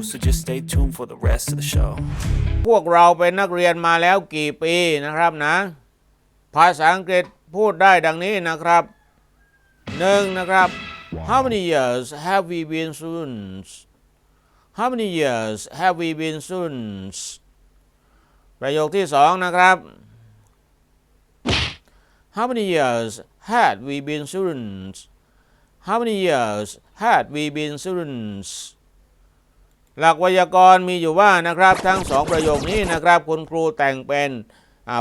So just stay tuned for the rest of the show. พวกเราเป็นนักเรียนมาแล้วกี่ปีนะครับนะ ภาษาอังกฤษพูดได้ดังนี้นะครับหนึ่งนะครับ How many years have we been students How many years have we been students ประโยคที่สองนะครับ How many years had we been students How many years had we been students หลักไวยากรณ์มีอยู่ว่านะครับ ทั้งสองประโยคนี้นะครับ คุณครูแต่งเป็น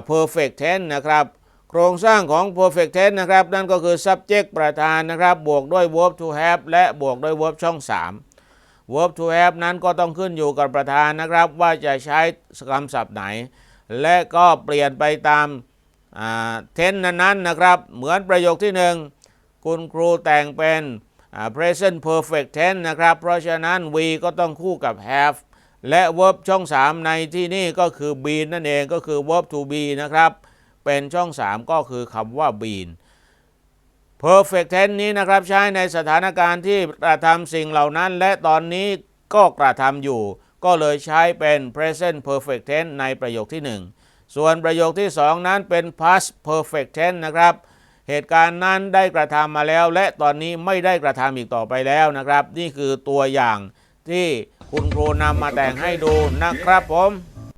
perfect tense นะครับ โครงสร้างของ perfect tense นะครับ นั่นก็คือ subject ประธานนะครับ บวกด้วย verb to have และบวกด้วย verb ช่อง 3 verb to have นั้นก็ต้องขึ้นอยู่กับประธานนะครับ ว่าจะใช้คำศัพท์ไหน และก็เปลี่ยนไปตามเทนนั้นๆนะครับ เหมือนประโยคที่หนึ่งคุณครูแต่งเป็น present perfect tense นะครับ เพราะฉะนั้น we ก็ต้องคู่กับ have และ verb ช่อง 3 ในที่นี่ก็คือ been นั่นเองก็คือ verb to be นะครับ เป็นช่อง 3 ก็คือคำว่า been perfect tense นี้นะครับใช้ในสถานการณ์ที่กระทำสิ่งเหล่านั้น และตอนนี้ก็กระทำอยู่ ก็เลยใช้เป็น present perfect tense ในประโยคที่ 1 ส่วนประโยคที่ 2 นั้นเป็น past perfect tense นะครับ เหตุการณ์นั้นได้กระทำมาแล้ว และตอนนี้ไม่ได้กระทำอีกต่อไปแล้วนะครับ นี่คือตัวอย่างที่คุณครูนำมาแต่งให้ดูนะครับผม